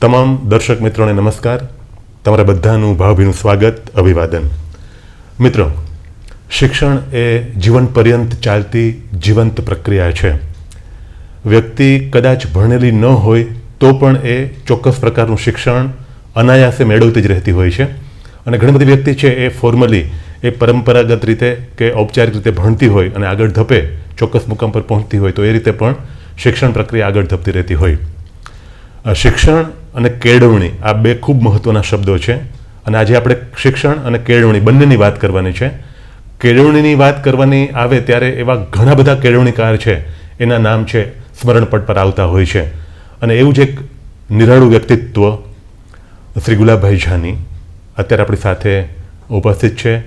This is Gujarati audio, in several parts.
તમામ દર્શક મિત્રોને નમસ્કાર. તમારા બધાનું ભાવભીનું સ્વાગત, અભિવાદન. મિત્રો, શિક્ષણ એ જીવન પર્યંત ચાલતી જીવંત પ્રક્રિયા છે. વ્યક્તિ કદાચ ભણેલી ન હોય, તો પણ એ ચોક્કસ પ્રકારનું શિક્ષણ અનાયાસે મેળવતી જ રહેતી હોય છે. અને ઘણી બધી વ્યક્તિ છે એ ફોર્મલી એ પરંપરાગત રીતે કે ઔપચારિક રીતે ભણતી હોય અને આગળ ધપે ચોક્કસ મુકામ પર પહોંચતી હોય, તો એ રીતે પણ શિક્ષણ પ્રક્રિયા આગળ ધપતી રહેતી હોય. શિક્ષણ અને કેળવણી, આ બે ખૂબ મહત્ત્વના શબ્દો છે. અને આજે આપણે શિક્ષણ અને કેળવણી બંનેની વાત કરવાની છે. કેળવણીની વાત કરવાની આવે ત્યારે એવા ઘણા બધા કેળવણીકાર છે. એના નામ છે સ્મરણપટ પર આવતા હોય છે. અને એવું જ એક નિરાળું વ્યક્તિત્વ શ્રી ગુલાબભાઈ જાની અત્યારે આપણી સાથે ઉપસ્થિત છે.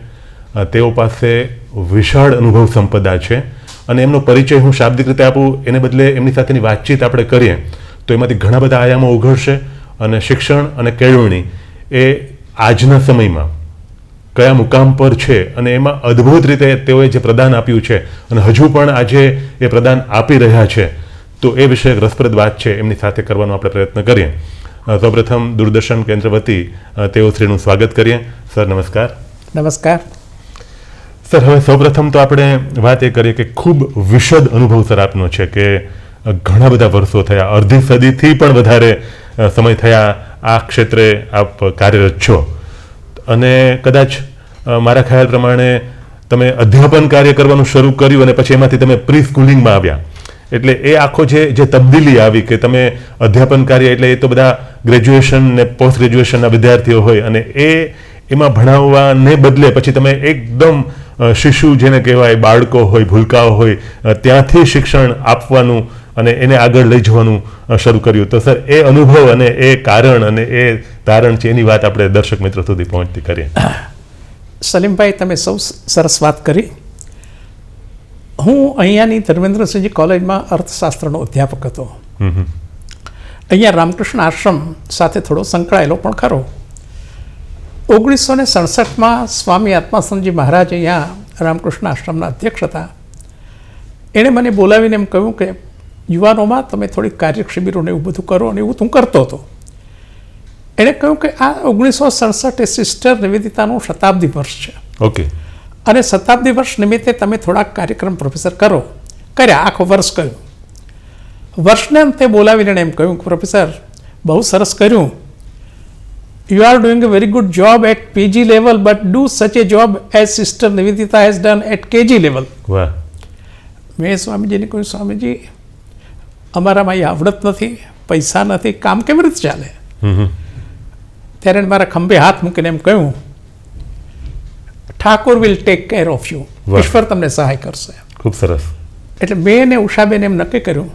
તેઓ પાસે વિશાળ અનુભવ સંપદા છે. અને એમનો પરિચય હું શાબ્દિક રીતે આપું, એને બદલે એમની સાથેની વાતચીત આપણે કરીએ, તો એમાંથી ઘણા બધા આયામો ઉઘડશે. અને શિક્ષણ અને કેળવણી એ આજના સમયમાં કયા મુકામ પર છે અને એમાં અદ્ભુત રીતે તેઓએ જે પ્રદાન આપ્યું છે અને હજુ પણ આજે એ પ્રદાન આપી રહ્યા છે તો એ વિશે એક રસપ્રદ વાત છે એમની સાથે કરવાનો આપણે પ્રયત્ન કરીએ. સૌપ્રથમ દૂરદર્શન કેન્દ્ર વતી તેઓ શ્રીનું સ્વાગત કરીએ. સર નમસ્કાર. નમસ્કાર. સર હવે સૌપ્રથમ તો આપણે વાત એ કરીએ કે ખૂબ વિશદ અનુભવ સર આપનો છે કે ઘણા બધા વર્ષો થયા અડધી સદીથી પણ વધારે સમય થયા આ ક્ષેત્રે આપ કાર્યરત છો. અને કદાચ મારા ખ્યાલ પ્રમાણે તમે અધ્યાપન કાર્ય કરવાનું શરૂ કર્યું અને પછી એમાંથી તમે પ્રી સ્કૂલિંગમાં આવ્યા. એટલે એ આખો જે જે તબદીલી આવી કે તમે અધ્યાપન કાર્ય એટલે એ તો બધા ગ્રેજ્યુએશન ને પોસ્ટ ગ્રેજ્યુએશનના વિદ્યાર્થીઓ હોય અને એ, એમાં ભણાવવાને બદલે પછી તમે એકદમ શિશુ જેને કહેવાય બાળકો હોય, ભૂલકાઓ હોય ત્યાંથી શિક્ષણ આપવાનું અને એને આગળ લઈ જવાનું શરૂ કર્યું. તો સર એ અનુભવ અને એ કારણ અને એ તારણ છે એની વાત આપણે દર્શક મિત્રો સુધી પહોંચતી કરીએ. સલીમભાઈ તમે સૌ સરસ વાત કરી. હું અહીંયાની ધર્મેન્દ્રસિંહજી કોલેજમાં અર્થશાસ્ત્રનો અધ્યાપક હતો. અહીંયા રામકૃષ્ણ આશ્રમ સાથે થોડો સંકળાયેલો પણ ખરો. ઓગણીસો ને સડસઠમાં સ્વામી આત્માસનજી મહારાજ અહીંયા રામકૃષ્ણ આશ્રમના અધ્યક્ષ હતા. એણે મને બોલાવીને એમ કહ્યું કે યુવાનોમાં તમે થોડીક કાર્ય શિબિરોને એવું બધું કરો અને એવું હું કરતો હતો. એણે કહ્યું કે આ ઓગણીસો સડસઠ એ સિસ્ટર નિવેદિતાનું શતાબ્દી વર્ષ છે. ઓકે અને શતાબ્દી વર્ષ નિમિત્તે તમે થોડાક કાર્યક્રમ પ્રોફેસર કરો. કર્યા આખો વર્ષ કર્યું. વર્ષને અંતે બોલાવીને એણે એમ કહ્યું કે પ્રોફેસર બહુ સરસ કર્યું. You are doing a very good job at PG level but do such a job as sister Nivedita has done at KG level મેં સ્વામીજીને કહ્યું સ્વામીજી અમારામાં એ આવડત નથી પૈસા નથી કામ કેવી રીતે ચાલે. ત્યારે એને મારા ખંભે હાથ મૂકીને એમ કહ્યું Thakor will take care of you. ઈશ્વર તમને સહાય કરશે. ખૂબ સરસ. એટલે મેં ને ઉષાબેન એમ નક્કી કર્યું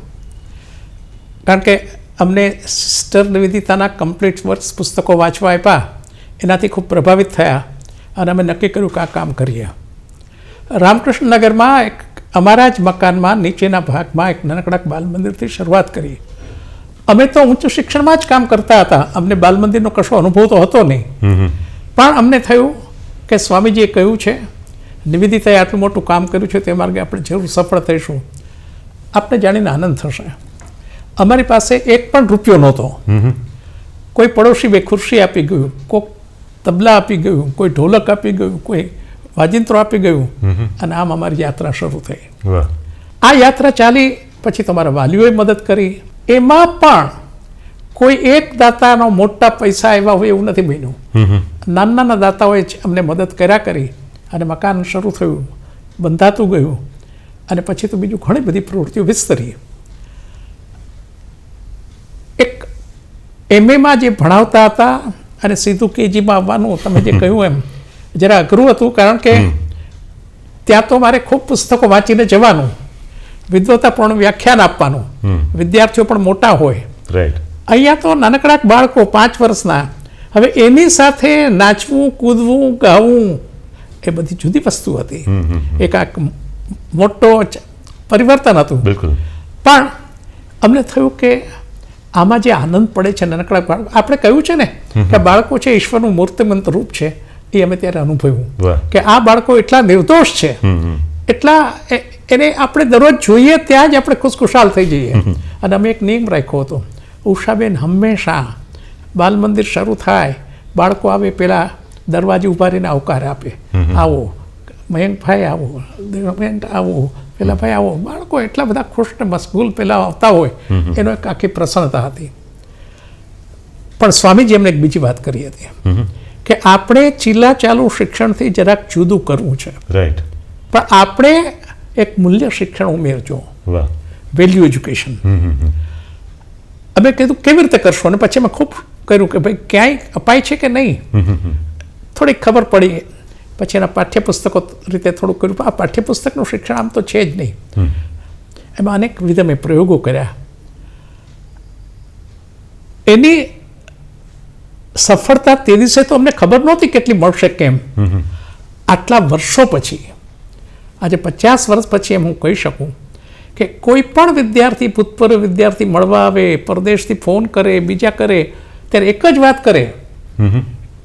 કારણ કે અમને સિસ્ટર નિવેદિતાના કમ્પ્લીટ વર્ક્સ પુસ્તકો વાંચવા આપ્યા એનાથી ખૂબ પ્રભાવિત થયા અને અમે નક્કી કર્યું કે આ કામ કરીએ. રામકૃષ્ણ નગરમાં એક અમારા જ મકાનમાં નીચેના ભાગમાં એક નાનકડા બાલ મંદિરથી શરૂઆત કરી. અમે તો ઉચ્ચ શિક્ષણમાં જ કામ કરતા હતા. અમને બાલ મંદિરનો કશો અનુભવ તો હતો નહીં. પણ અમને થયું કે સ્વામીજીએ કહ્યું છે નિવેદિતાએ આટલું મોટું કામ કર્યું છે તે માર્ગે આપણે જરૂર સફળ થઈશું. આપણે જાણીને આનંદ થશે. અમારી પાસે એક પણ રૂપિયો નહોતો. કોઈ પડોશી બે ખુરશી આપી ગયું કોઈક તબલા આપી ગયું કોઈ ઢોલક આપી ગયું કોઈ વાજિંત્રો આપી ગયું અને આમ અમારી યાત્રા શરૂ થઈ. આ યાત્રા ચાલી પછી તમારા વાલીઓએ મદદ કરી. એમાં પણ કોઈ એક દાતાનો મોટા પૈસા આવ્યા હોય એવું નથી બન્યું. નાના નાના દાતાઓએ અમને મદદ કર્યા કરી અને મકાન શરૂ થયું બંધાતું ગયું અને પછી તો બીજું ઘણી બધી પ્રવૃત્તિઓ વિસ્તરી. એક એમએમાં જે ભણાવતા હતા અને સીધું કેજીમાં આવવાનું તમે જે કહ્યું એમ જરા અઘરું હતું કારણ કે ત્યાં તો મારે ખૂબ પુસ્તકો વાંચીને જવાનું વિદ્વતાપૂર્ણ વ્યાખ્યાન આપવાનું. વિદ્યાર્થીઓ પણ મોટા હોય. રાઈટ અહીંયા તો નાનકડા બાળકો પાંચ વર્ષના. હવે એની સાથે નાચવું કૂદવું ગાવું એ બધી જુદી વસ્તુ હતી. એક આ મોટો પરિવર્તન હતું. બિલકુલ. પણ અમને થયું કે આમાં જે આનંદ પડે છે નાનકડા બાળકો આપણે કહ્યું છે ને કે બાળકો છે ઈશ્વરનું મૂર્તિમંત રૂપ છે. એ અમે ત્યારે અનુભવ્યું. કે આ બાળકો એટલા નિર્દોષ છે. એટલા એને આપણે દરરોજ જોઈએ ત્યાં જ આપણે ખુશખુશાલ થઈ જઈએ. અને અમે એક નિયમ રાખ્યો હતો. ઉષાબેન હંમેશા બાલ મંદિર શરૂ થાય બાળકો આવે પહેલાં દરવાજે ઊભા રહીને આવકાર આપે. આવો. મયંકભાઈ આવો મયંક આવો પેલા ભાઈ આવો. બાળકો એટલા બધા ખુશ ને મશગુલ પેલા આવતા હોય. એનો એક આખી પ્રસન્નતા હતી. પણ સ્વામીજી એમને એક બીજી વાત કરી હતી. કે આપણે ચીલા ચાલુ શિક્ષણથી જરાક જુદું કરવું છે. રાઈટ પણ આપણે એક મૂલ્ય શિક્ષણ ઉમેરજો. વેલ્યુ એજ્યુકેશન અમે કીધું કેવી રીતે કરશો? અને પછી અમે ખૂબ કર્યું કે ભાઈ ક્યાંય અપાય છે કે નહીં? થોડીક ખબર પડી. પછી એના પાઠ્યપુસ્તકો રીતે થોડું કર્યું. આ પાઠ્યપુસ્તકનું શિક્ષણ આમ તો છે જ નહીં. એમાં અનેક વિધ મેં પ્રયોગો કર્યા. એની સફળતા તે દિવસે તો અમને ખબર નહોતી કેટલી મળશે કેમ. આટલા વર્ષો પછી આજે પચાસ વર્ષ પછી એમ હું કહી શકું કે કોઈ પણ વિદ્યાર્થી ભૂતપૂર્વ વિદ્યાર્થી મળવા આવે પરદેશથી ફોન કરે બીજા કરે ત્યારે એક જ વાત કરે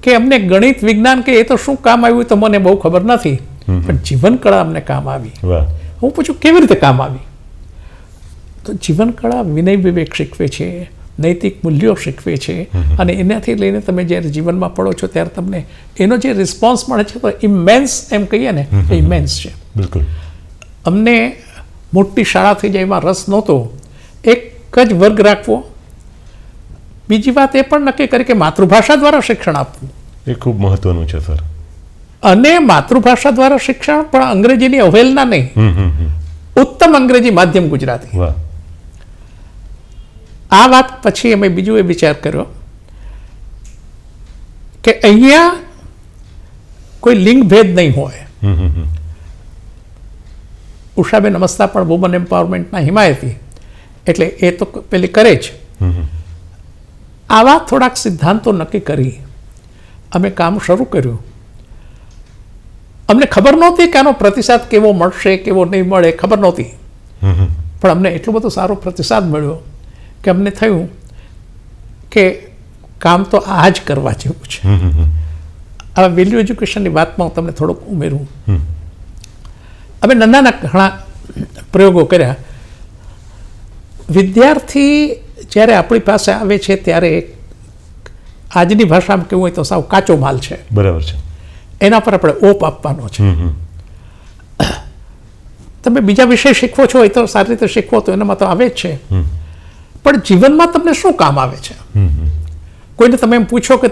કે અમને ગણિત વિજ્ઞાન કે એ તો શું કામ આવ્યું તો મને બહુ ખબર નથી. પણ જીવન કળા અમને કામ આવી. હું પૂછું કેવી રીતે કામ આવી? તો જીવન કળા વિનય વિવેક શીખવે છે. નૈતિક મૂલ્યો શીખવે છે અને એનાથી લઈને તમે જ્યારે જીવનમાં પડો છો ત્યારે તમને એનો જે રિસ્પોન્સ મળે છે તો ઇમેન્સ એમ કહીએ ને એ ઇમેન્સ છે. બિલકુલ. અમને મોટી શાળા થઈ જાય એમાં રસ નહોતો. એક જ વર્ગ રાખવો. બીજી વાત એ પણ નક્કી કરી કે માતૃભાષા દ્વારા શિક્ષણ આપવું. એ ખૂબ મહત્વનું છે સર. અને માતૃભાષા દ્વારા શિક્ષણ પણ અંગ્રેજીની અવહેલના નહીં. ઉત્તમ અંગ્રેજી માધ્યમ ગુજરાતી. વાહ. આ વાત પછી અમે બીજું એ વિચાર કર્યો કે અહીંયા કોઈ લિંગ ભેદ નહીં હોય. ઉષાબેન અમસ્તા પણ વુમન એમ્પાવરમેન્ટના હિમાયતી. એટલે એ તો પેલી કરે જ. આવા થોડાક સિદ્ધાંતો નક્કી કરી અમે કામ શરૂ કર્યું. અમને ખબર નહોતી કે આનો પ્રતિસાદ કેવો મળશે કેવો નહીં મળે ખબર નહોતી. પણ અમને એટલો બધો સારો પ્રતિસાદ મળ્યો. કે અમને થયું કે કામ તો આ જ કરવા જેવું છે. આ વેલ્યુ એજ્યુકેશનની વાતમાં હું તમને થોડુંક ઉમેરું. અમે નાના ઘણા પ્રયોગો કર્યા. વિદ્યાર્થી જ્યારે આપણી પાસે આવે છે ત્યારે આજની ભાષામાં કેવું હોય તો સાવ કાચો માલ છે. બરાબર છે. એના પર આપણે ઓપ આપવાનો છે. તમે બીજા વિષય શીખવો છો એ તો સારી રીતે શીખવો તો એનામાં તો આવે જ છે. પણ જીવનમાં તમને શું કામ આવે છે? કોઈને તમે એમ પૂછો કે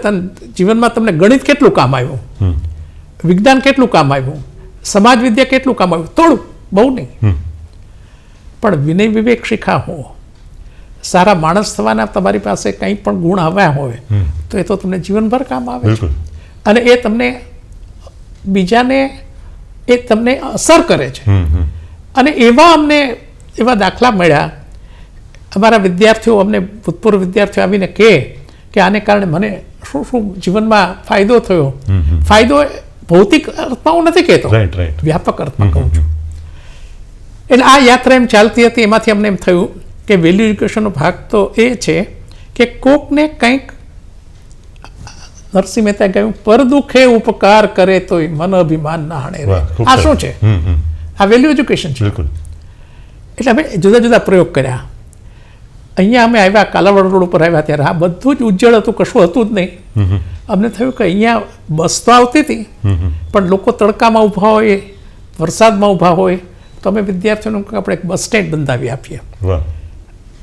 જીવનમાં તમને ગણિત કેટલું કામ આવ્યું? વિજ્ઞાન કેટલું કામ આવ્યું? સમાજ વિદ્યા કેટલું કામ આવ્યું? થોડું બહુ નહીં. પણ વિનય વિવેક શીખા હો. સારા માણસ થવાના તમારી પાસે કંઈ પણ ગુણ આવ્યા હોય તો એ તો તમને જીવનભર કામ આવે છે. અને એ તમને બીજાને એ તમને અસર કરે છે. અને એવા અમને એવા દાખલા મળ્યા અમારા વિદ્યાર્થીઓ અમને ભૂતપૂર્વ વિદ્યાર્થીઓ આવીને કહે કે આને કારણે મને શું શું જીવનમાં ફાયદો થયો. ફાયદો ભૌતિક અર્થમાં હું નથી કહેતો. વ્યાપક અર્થમાં કહું છું. એટલે આ યાત્રા એમ ચાલતી હતી એમાંથી અમને એમ થયું કે વેલ્યુ એજ્યુકેશનનો ભાગ તો એ છે કે કોકને કંઈક નરસિંહ મહેતા કહ્યું પર દુઃખે ઉપકાર કરે તોય મન અભિમાન ના હાણે આ શું છે? આ વેલ્યુ એજ્યુકેશન છે. બિલકુલ. એટલે અમે જુદા જુદા પ્રયોગ કર્યા. અહીંયા અમે આવ્યા કાલાવડ રોડ ઉપર આવ્યા ત્યારે. આ બધું જ ઉજ્જળ હતું કશું હતું જ નહીં. અમને થયું કે અહીંયા બસ તો આવતી હતી પણ લોકો તડકામાં ઊભા હોય વરસાદમાં ઊભા હોય તો અમે વિદ્યાર્થીઓને આપણે એક બસ સ્ટેન્ડ બંધાવી આપીએ.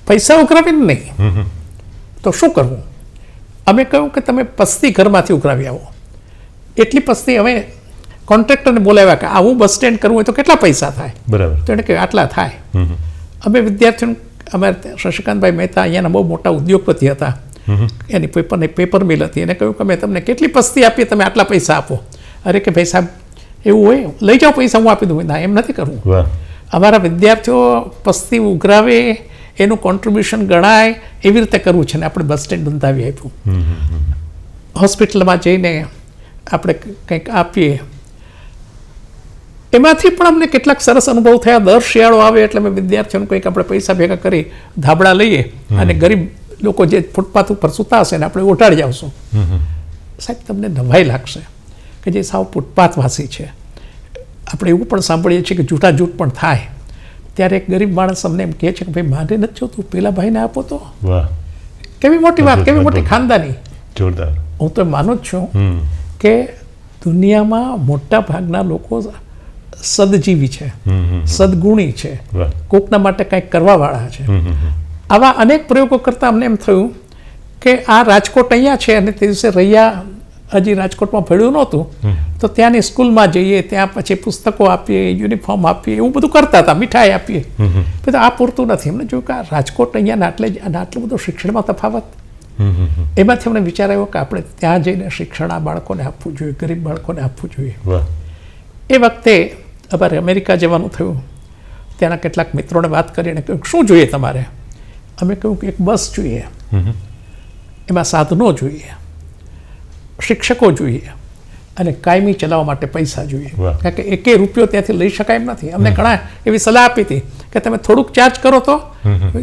પૈસા ઉઘરાવીને નહીં. તો શું કરવું? અમે કહ્યું કે તમે પસ્તી ઘરમાંથી ઉઘરાવી આવો. એટલી પસ્તી અમે કોન્ટ્રાક્ટરને બોલાવ્યા કે આવું બસ સ્ટેન્ડ કરવું હોય તો કેટલા પૈસા થાય? બરાબર. તો એને કહ્યું આટલા થાય. અમે વિદ્યાર્થીઓને અમારે ત્યાં શશિકાંતભાઈ મહેતા અહીંયાના બહુ મોટા ઉદ્યોગપતિ હતા. એની પેપરની પેપર મિલ હતી. એને કહ્યું કે અમે તમને કેટલી પસ્તી આપીએ તમે આટલા પૈસા આપો. અરે કે ભાઈ સાહેબ એવું હોય લઈ જાઓ પૈસા હું આપી દઉં. ના એમ નથી કરવું. અમારા વિદ્યાર્થીઓ પસ્તી ઉઘરાવે એનું કોન્ટ્રીબ્યુશન ગણાય એવી રીતે કરવું છે ને આપણે બસ સ્ટેન્ડ બંધાવી આપ્યું. હોસ્પિટલમાં જઈને આપણે કંઈક આપીએ. એમાંથી પણ અમને કેટલાક સરસ અનુભવ થયા. દર શિયાળો આવે એટલે અમે વિદ્યાર્થીઓને કંઈક આપણે પૈસા ભેગા કરી ધાબળા લઈએ અને ગરીબ લોકો જે ફૂટપાથ ઉપર સૂતા હશે ને આપણે ઓટાડી આવશું. સાહેબ તમને નવાઈ લાગશે કે જે સાવ ફૂટપાથવાસી છે. આપણે એવું પણ સાંભળીએ છીએ કે જૂઠા જૂઠ પણ થાય. ત્યારે એક ગરીબ માણસ અમને એમ કહે છે કે ભાઈ મારે નથી જોતું પેલા ભાઈને આપો તો. કેવી મોટી વાત કેવી મોટી ખાનદાની. જોરદાર. હું તો માનું જ છું કે દુનિયામાં મોટા ભાગના લોકો સદજીવી છે સદગુણી છે કોકના માટે કંઈક કરવાવાળા છે. આવા અનેક પ્રયોગો કરતાં અમને એમ થયું કે આ રાજકોટ અહીંયા છે અને તે દિવસે રૈયા હજી રાજકોટમાં ભળ્યું નહોતું. તો ત્યાંની સ્કૂલમાં જઈએ ત્યાં પછી પુસ્તકો આપીએ યુનિફોર્મ આપીએ એવું બધું કરતા હતા મીઠાઈ આપીએ. તો આ પૂરતું નથી. એમને જોયું કે આ રાજકોટ અહીંયા આટલે જ આટલું બધું શિક્ષણમાં તફાવત. એમાંથી અમને વિચાર આવ્યો કે આપણે ત્યાં જઈને શિક્ષણ આ બાળકોને આપવું જોઈએ ગરીબ બાળકોને આપવું જોઈએ. એ વખતે અમારે અમેરિકા જવાનું થયું. ત્યાંના કેટલાક મિત્રોને વાત કરીને કહ્યું શું જોઈએ તમારે? અમે કહ્યું કે એક બસ જોઈએ. એમાં સાધનો જોઈએ. શિક્ષકો જોઈએ. અને કાયમી ચલાવવા માટે પૈસા જોઈએ. કારણ કે એકે રૂપિયો ત્યાંથી લઈ શકાય એમ નથી. અમને ઘણા એવી સલાહ આપી હતી કે તમે થોડુંક ચાર્જ કરો તો.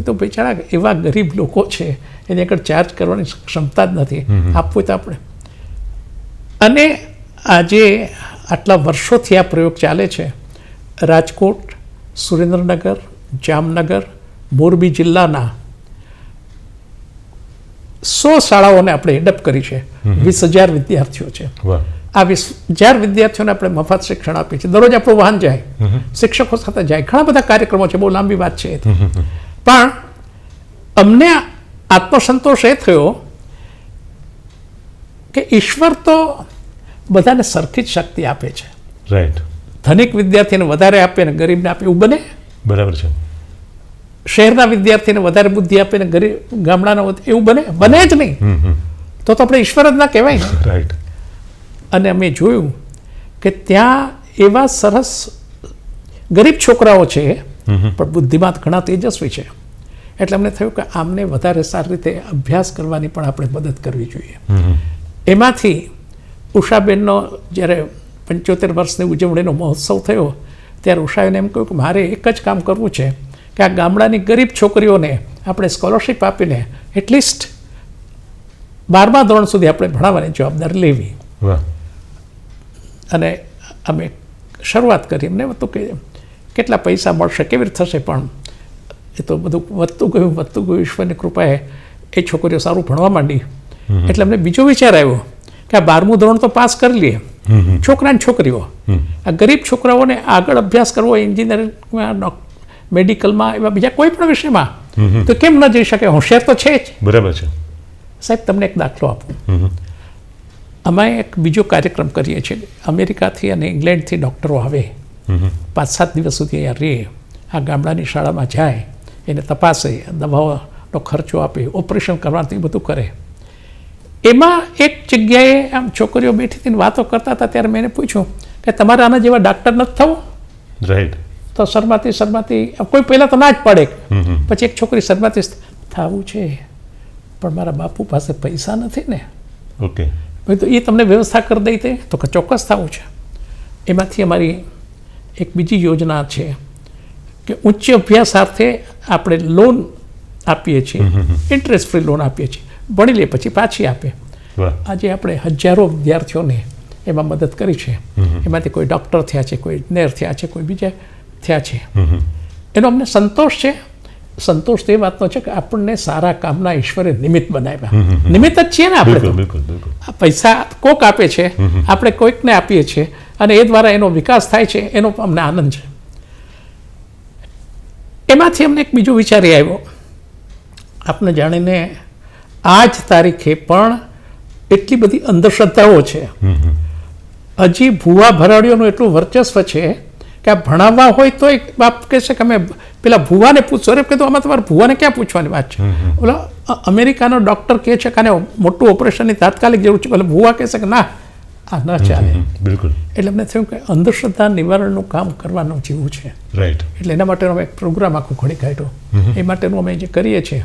તો બિચારા એવા ગરીબ લોકો છે એની આગળ ચાર્જ કરવાની ક્ષમતા જ નથી. આપવું તો આપણે. અને આજે આટલા વર્ષોથી આ પ્રયોગ ચાલે છે. રાજકોટ સુરેન્દ્રનગર જામનગર મોરબી જિલ્લાના સો શાળાઓને આપણે એડપ્ટ કરી છે. વીસ હજાર વિદ્યાર્થીઓ છે. આ વીસ હજાર વિદ્યાર્થીઓને આપણે મફત શિક્ષણ આપીએ છીએ. દરરોજ આપણું વાહન જાય. શિક્ષકો સાથે જાય. ઘણા બધા કાર્યક્રમો છે. બહુ લાંબી વાત છે પણ અમને આત્મસંતોષ એ થયો કે ઈશ્વર તો બધાને સરખી જ શક્તિ આપે છે. રાઈટ ધનિક વિદ્યાર્થીને વધારે આપે ને ગરીબને આપે એવું બને? બરાબર છે. શહેરના વિદ્યાર્થીને વધારે બુદ્ધિ આપે ને ગરીબ ગામડાના એવું બને? બને જ નહીં. તો તો આપણે ઈશ્વર જ ના કહેવાય રાઈટ અને અમે જોયું કે ત્યાં એવા સરસ ગરીબ છોકરાઓ છે પણ બુદ્ધિમાત ઘણા તેજસ્વી છે. એટલે અમને થયું કે આમને વધારે સારી રીતે અભ્યાસ કરવાની પણ આપણે મદદ કરવી જોઈએ. એમાંથી ઉષાબેનનો જ્યારે પંચોતેર વર્ષની ઉજવણીનો મહોત્સવ થયો ત્યારે ઉષાબેને એમ કહ્યું કે મારે એક જ કામ કરવું છે કે આ ગામડાની ગરીબ છોકરીઓને આપણે સ્કોલરશિપ આપીને એટલીસ્ટ બારમા ધોરણ સુધી આપણે ભણાવવાની જવાબદારી લેવી. અને અમે શરૂઆત કરી. એમને હતું કે કેટલા પૈસા મળશે કેવી રીતે થશે પણ એ તો બધું વધતું ગયું વધતું ગયું. ઈશ્વરની કૃપાએ એ છોકરીઓ સારું ભણવા માંડી. એટલે અમને બીજો વિચાર આવ્યો કે આ બારમું ધોરણ તો પાસ કરી લઈએ છોકરા ને છોકરીઓ. આ ગરીબ છોકરાઓને આગળ અભ્યાસ કરવો એન્જિનિયરિંગમાં મેડિકલમાં એવા બીજા કોઈ પણ વિષયમાં તો કેમ ન જઈ શકે? હોશિયાર તો છે જ. બરાબર છે. સાહેબ તમને એક દાખલો આપું. અમે એક બીજો કાર્યક્રમ કરીએ છીએ. અમેરિકાથી અને ઇંગ્લેન્ડથી ડૉક્ટરો આવે. પાંચ સાત દિવસ સુધી અહીંયા રહે. આ ગામડાની શાળામાં જાય. એને તપાસે દવાઓનો ખર્ચો આપે ઓપરેશન કરવાથી બધું કરે. એમાં એક જગ્યાએ આમ છોકરીઓ બેઠી હતી વાતો કરતા હતા ત્યારે મેં એને પૂછ્યું કે તમારે આના જેવા ડાક્ટર નથી થવું? રાઈટ તો શરમાતી શરમાતી કોઈ પહેલાં તો ના જ પડે. પછી એક છોકરી શરમાતી થવું છે પણ મારા બાપુ પાસે પૈસા નથી ને. ઓકે તો એ તમને વ્યવસ્થા કરી દઈ તે તો ચોક્કસ થવું છે. એમાંથી અમારી એક બીજી યોજના છે કે ઉચ્ચ અભ્યાસ સાથે આપણે લોન આપીએ છીએ. ઇન્ટરેસ્ટ ફ્રી લોન આપીએ છીએ. ભણી લે પછી પાછી આપે. આજે આપણે હજારો વિદ્યાર્થીઓને એમાં મદદ કરી છે. એમાંથી કોઈ ડૉક્ટર થયા છે કોઈ ઇજનેર થયા છે કોઈ બીજા થયા છે. એનો અમને સંતોષ છે. સંતોષ તો એ વાતનો છે કે આપણને સારા કામના ઈશ્વરે નિમિત્ત બનાવ્યા. નિમિત્ત જ છીએ ને આપણે પૈસા કોક આપે છે આપણે કોઈકને આપીએ છીએ અને એ દ્વારા એનો વિકાસ થાય છે એનો અમને આનંદ છે. એમાંથી અમને એક બીજો વિચાર એ આવ્યો. આપને જાણીને આ જ તારીખે પણ એટલી બધી અંધશ્રદ્ધાઓ છે. હજી ભૂવા ભરાડીઓનું એટલું વર્ચસ્વ છે કે આ ભણાવવા હોય તો એક બાપ કહે છે કે અમે પેલા ભૂવાને પૂછો. અરે કીધું આમાં તમારે ભૂવાને ક્યાં પૂછવાની વાત છે? ઓલા અમેરિકાનો ડૉક્ટર કહે છે કે આને મોટું ઓપરેશનની તાત્કાલિક જરૂર છે. એટલે ભૂવા કહે છે કે ના આ ન ચાલે. બિલકુલ. એટલે અમને થયું કે અંધશ્રદ્ધા નિવારણનું કામ કરવાનું જેવું છે. રાઈટ એટલે એના માટેનો એક પ્રોગ્રામ આખો ઘડી કાઢ્યો. એ માટેનું અમે જે કરીએ છીએ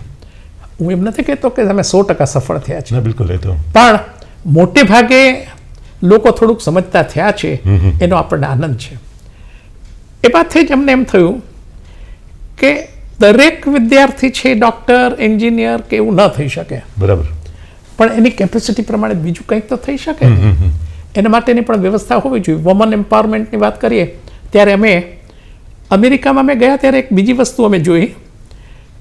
હું એમ નથી કહેતો કે તમે સો ટકા સફળ થયા છે. બિલકુલ એ તો. પણ મોટે ભાગે લોકો થોડુંક સમજતા થયા છે એનો આપણને આનંદ છે. એમાંથી જ અમને એમ થયું કે દરેક વિદ્યાર્થી છે ડૉક્ટર એન્જિનિયર કે એવું ન થઈ શકે. બરાબર. પણ એની કેપેસિટી પ્રમાણે બીજું કંઈક તો થઈ શકે. એના માટેની પણ વ્યવસ્થા હોવી જોઈએ. વુમન એમ્પાવરમેન્ટની વાત કરીએ ત્યારે અમે અમેરિકામાં અમે ગયા ત્યારે એક બીજી વસ્તુ અમે જોઈ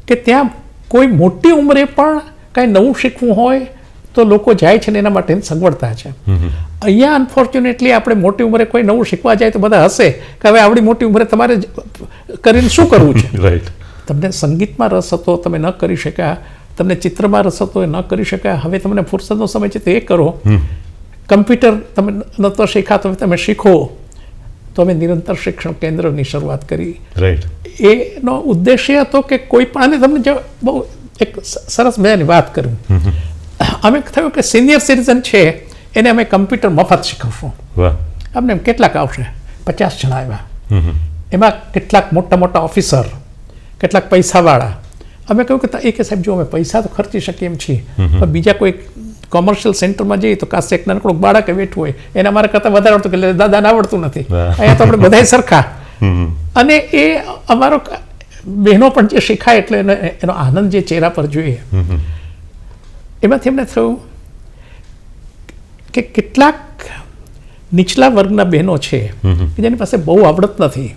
કે ત્યાં કોઈ મોટી ઉંમરે પણ કાંઈ નવું શીખવું હોય તો લોકો જાય છે ને એના માટેની સગવડતા છે. અહીંયા અનફોર્ચ્યુનેટલી આપણે મોટી ઉંમરે કોઈ નવું શીખવા જાય તો બધા હશે કે હવે આવડી મોટી ઉંમરે તમારે કરીને શું કરવું છે? રાઈટ તમને સંગીતમાં રસ હતો તમે ન કરી શક્યા. તમને ચિત્રમાં રસ હતો એ ન કરી શક્યા. હવે તમને ફુરસદનો સમય છે તો એ કરો. કમ્પ્યુટર તમે નતો શીખા તો તમે શીખો. તો અમે નિરંતર શિક્ષણ કેન્દ્રની શરૂઆત કરી. રાઈટ એનો ઉદ્દેશ્ય હતો કે કોઈ પણ અને તમને જે બહુ એક સરસ મજાની વાત કરું. અમે થયું કે સિનિયર સિટીઝન છે એને અમે કમ્પ્યુટર મફત શીખવશું. અમને એમ કેટલાક આવશે? પચાસ જણા આવ્યા. એમાં કેટલાક મોટા મોટા ઓફિસર કેટલાક પૈસાવાળા. અમે કહ્યું કે એ કે સાહેબ જો અમે પૈસા તો ખર્ચી શકીએ એમ છીએ પણ બીજા કોઈ કોમર્શિયલ સેન્ટરમાં જઈએ તો કાશે એક નાનકડું બાળક બેઠું હોય. એને અમારા કરતાં વધારે આવડતું કે દાદાને આવડતું નથી. અહીંયા તો આપણે બધાય સરખા. અને એ અમારો બહેનો પણ જે શીખાય એટલે એનો એનો આનંદ જે ચહેરા પર જોઈએ. એમાંથી એમને થયું કે કેટલાક નીચલા વર્ગના બહેનો છે કે જેની પાસે બહુ આવડત નથી.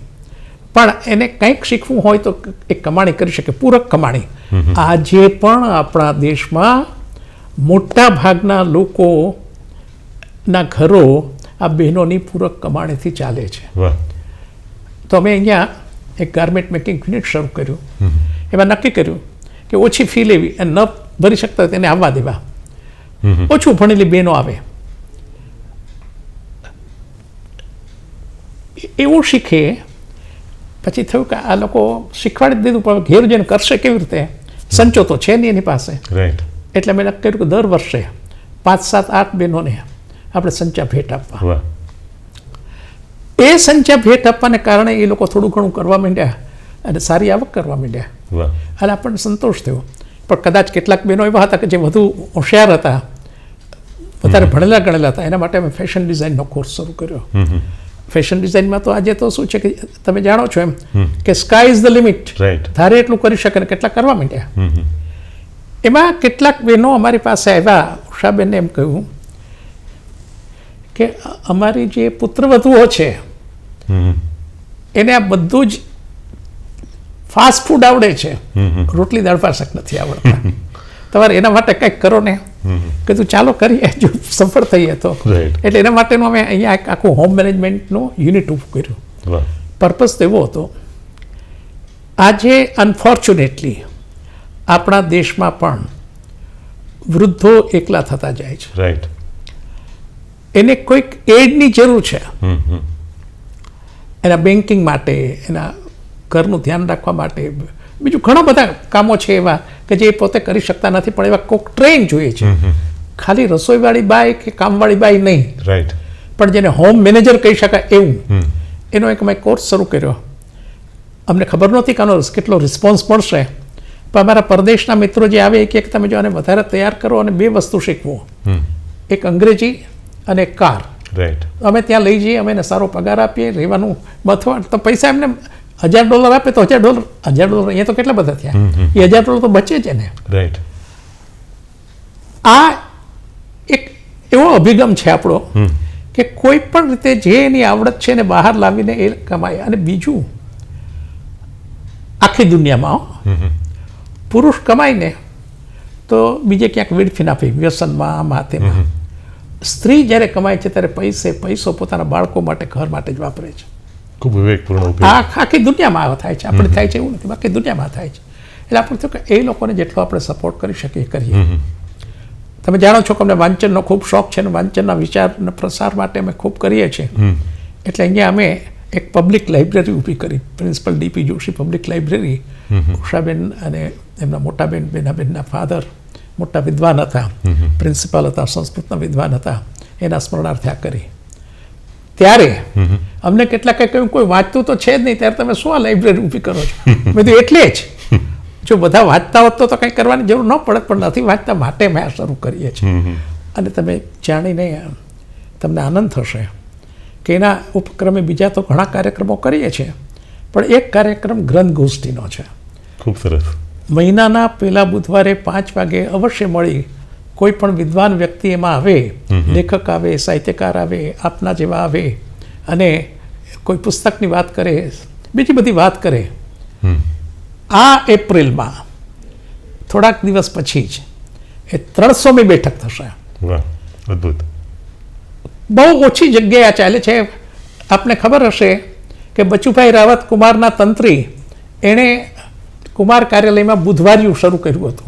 પણ એને કંઈક શીખવું હોય તો એ કમાણી કરી શકે પૂરક કમાણી. આજે પણ આપણા દેશમાં મોટા ભાગના લોકોના ઘરો આ બહેનોની પૂરક કમાણીથી ચાલે છે. તો અમે અહીંયા એક ગાર્મેન્ટ મેકિંગ યુનિટ શરૂ કર્યું. એમાં નક્કી કર્યું કે ઓછી ફી લેવી અને ન ભરી શકતા તેને આવવા દેવા. ઓછું ભણેલી બહેનો આવે. એવું શીખે પછી થયું કે આ લોકો શીખવાડી જ દીધું પણ ઘેર જઈને કરશે કેવી રીતે? સંચો તો છે નહીં એની પાસે. રાઈટ એટલે મેં નક્કી કર્યું કે દર વર્ષે પાંચ સાત આઠ બહેનોને આપણે સંચા ભેટ આપવા. એ સંચા ભેટ આપવાને કારણે એ લોકો થોડું ઘણું કરવા માંડ્યા અને સારી આવક કરવા માંડ્યા. અને આપણને સંતોષ થયો. પણ કદાચ કેટલાક બહેનો એવા હતા કે જે વધુ હોશિયાર હતા વધારે ભણેલા ગણેલા હતા એના માટે અમે ફેશન ડિઝાઇનનો કોર્સ શરૂ કર્યો. ફેશન ડિઝાઇનમાં તો આજે તો શું છે કે તમે જાણો છો એમ કે સ્કાય ઇઝ ધ લિમિટ ધારે એટલું કરી શકે ને કેટલાક કરવા માંડ્યા. એમાં કેટલાક બહેનો અમારી પાસે આવ્યા. ઉષાબેને એમ કહ્યું કે અમારી જે પુત્રવધુઓ છે એને આ બધું જ ફાસ્ટ ફૂડ આવડે છે. રોટલી દાળ પાસક નથી આવડતા. તમારે એના માટે કંઈક કરો ને. કીધું ચાલો કરીએ જો સફળ થઈએ તો. એટલે એના માટેનું અમે અહીંયા એક આખું હોમ મેનેજમેન્ટનું યુનિટ ઊભું કર્યું. તો એવો હતો. આજે અનફોર્ચ્યુનેટલી આપણા દેશમાં પણ વૃદ્ધો એકલા થતા જાય છે. રાઈટ એને કોઈક એડની જરૂર છે. એના બેન્કિંગ માટે એના ઘરનું ધ્યાન રાખવા માટે બીજું ઘણા બધા કામો છે એવા કે જે પોતે કરી શકતા નથી પણ એવા કોઈક ટ્રેન જોઈએ છે. ખાલી રસોઈવાળી બાઈ કે કામવાળી બાઈ નહીં. રાઈટ પણ જેને હોમ મેનેજર કહી શકાય એવું. એનો એક મેં કોર્સ શરૂ કર્યો. અમને ખબર નહોતી કે આનો કેટલો રિસ્પોન્સ મળશે. પણ અમારા પરદેશના મિત્રો જે આવે એ કે તમે જો આને વધારે તૈયાર કરો અને બે વસ્તુ શીખવો. એક અંગ્રેજી અને એક કાર. રાઈટ અમે ત્યાં લઈ જઈએ અમે એને સારો પગાર આપીએ રહેવાનું અથવા તો પૈસા એમને હજાર ડોલર આપે તો હજાર ડોલર હજાર ડોલર અહીંયા તો કેટલા બધા થયા? એ હજાર ડોલર તો બચે જ ને રાઈટ આ એક એવો અભિગમ છે આપણો કે કોઈ પણ રીતે જે એની આવડત છે એને બહાર લાવીને એ કમાય. અને બીજું આખી દુનિયામાં પુરુષ કમાઈને તો બીજે ક્યાંક વેડફી નાખે વ્યસનમાં આમાં તેમાં સ્ત્રી જ્યારે કમાય છે ત્યારે પૈસે પૈસો પોતાના બાળકો માટે ઘર માટે જ વાપરે છે. ખૂબ વિવેકપૂર્ણ આ આખી દુનિયામાં થાય છે. આપણે થાય છે એવું નથી બાકી દુનિયામાં થાય છે. એટલે આપણે થયું કે એ લોકોને જેટલો આપણે સપોર્ટ કરી શકીએ કરીએ. તમે જાણો છો કે અમને વાંચનનો ખૂબ શોખ છે અને વાંચનના વિચારના પ્રસાર માટે અમે ખૂબ કરીએ છીએ. એટલે અહીંયા અમે એક પબ્લિક લાઇબ્રેરી ઊભી કરી. Principal DP Joshi public library Ushaben અને એમના મોટાબેન બેનાબેનના ફાધર મોટા વિદ્વાન હતા. પ્રિન્સિપાલ હતા સંસ્કૃતના વિદ્વાન હતા. એના સ્મરણાર્થે આ કરી. ત્યારે અમને કેટલાક કહ્યું કોઈ વાંચતું તો છે જ નહીં ત્યારે તમે શું આ લાઇબ્રેરી ઊભી કરો છો? મેં એટલે જ. જો બધા વાંચતા હોત તો કંઈ કરવાની જરૂર ન પડે પણ નથી વાંચતા માટે મેં આ શરૂ કરીએ છીએ. અને તમે જાણીને તમને આનંદ થશે કે એના ઉપક્રમે બીજા તો ઘણા કાર્યક્રમો કરીએ છીએ. પણ એક કાર્યક્રમ ગ્રંથ ગોષ્ઠીનો છે. ખૂબ સરસ. મહિનાના પહેલા બુધવારે પાંચ વાગે અવશ્ય મળી કોઈ પણ વિદ્વાન વ્યક્તિ એમાં આવે લેખક આવે સાહિત્યકાર આવે આપના જેવા આવે અને કોઈ પુસ્તકની વાત કરે બીજી બધી વાત કરે આ એપ્રિલમાં થોડાક દિવસ પછી જ એ ત્રણસોમી બેઠક થશે. અદ્ભુત. બહુ ઓછી જગ્યાએ ચાલે છે. આપને ખબર હશે કે બચુભાઈ રાવત કુમારના તંત્રી એણે કુમાર કાર્યાલયમાં બુધવારિયું શરૂ કર્યું હતું.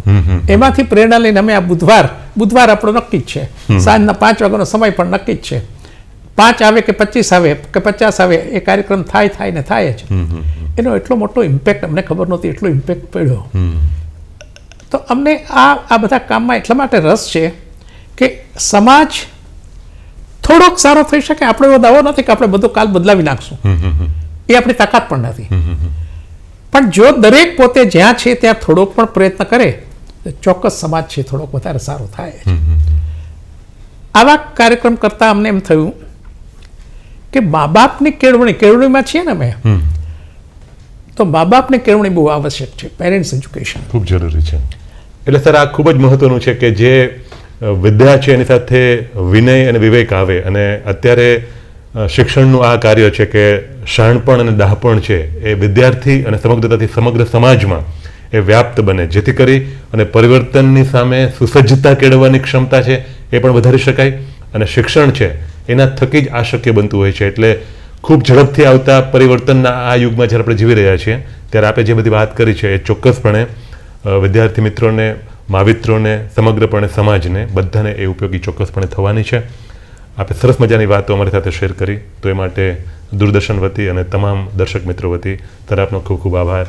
એમાંથી પ્રેરણા લઈને અમે આ બુધવાર બુધવાર આપણો નક્કી જ છે. સાંજના પાંચ વાગ્યાનો સમય પણ નક્કી જ છે. પાંચ આવે કે પચીસ આવે કે પચાસ આવે એ કાર્યક્રમ થાય થાય ને થાય જ. એનો એટલો મોટો ઇમ્પેક્ટ અમને ખબર નહોતી એટલો ઇમ્પેક્ટ પડ્યો. તો અમને આ આ બધા કામમાં એટલા માટે રસ છે કે સમાજ થોડોક સારો થઈ શકે આપણે એવો દાવો નથી કે આપણે બધું કાલ બદલાવી નાખશું. એ આપણી તાકાત પણ નથી. પણ જો દરેક પોતે જ્યાં છે ત્યાં થોડોક પણ પ્રયત્ન કરે તો ચોક્કસ સમાજ છે થોડોક વધારે સારો થાય. આવા કાર્યક્રમ કરતાં અમને એમ થયું કે મા બાપની કેળવણી કેળવણીમાં છીએ ને અમે? તો મા બાપની કેળવણી બહુ આવશ્યક છે પેરેન્ટ્સ એજ્યુકેશન. ખૂબ જરૂરી છે. એટલે સર આ ખૂબ જ મહત્વનું છે કે જે વિદ્યા છે એની સાથે વિનય અને વિવેક આવે અને અત્યારે શિક્ષણનું આ કાર્ય છે કે શાણપણ અને દાહપણ છે, એ વિદ્યાર્થી અને સમગ્રતાથી સમગ્ર સમાજમાં એ વ્યાપ્ત બને, જેથી કરી અને પરિવર્તનની સામે સુસજ્જતા કેળવવાની ક્ષમતા છે એ પણ વધારી શકાય અને શિક્ષણ છે એના થકી જ આ શક્ય બનતું હોય છે. એટલે ખૂબ ઝડપથી આવતા પરિવર્તનના આ યુગમાં જ્યારે આપણે જીવી રહ્યા છીએ, ત્યારે આપણે જે બધી વાત કરી છે એ ચોક્કસપણે વિદ્યાર્થી મિત્રોને માવિત્રોને, સમગ્રપણે સમાજને, બધાને એ ઉપયોગી ચોક્કસપણે થવાની છે. આપે સરસ મજાની વાતો અમારી સાથે શેર કરી. તો એ માટે દૂરદર્શન વતી અને તમામ દર્શક મિત્રો વતી તરફનો ખૂબ ખૂબ આભાર.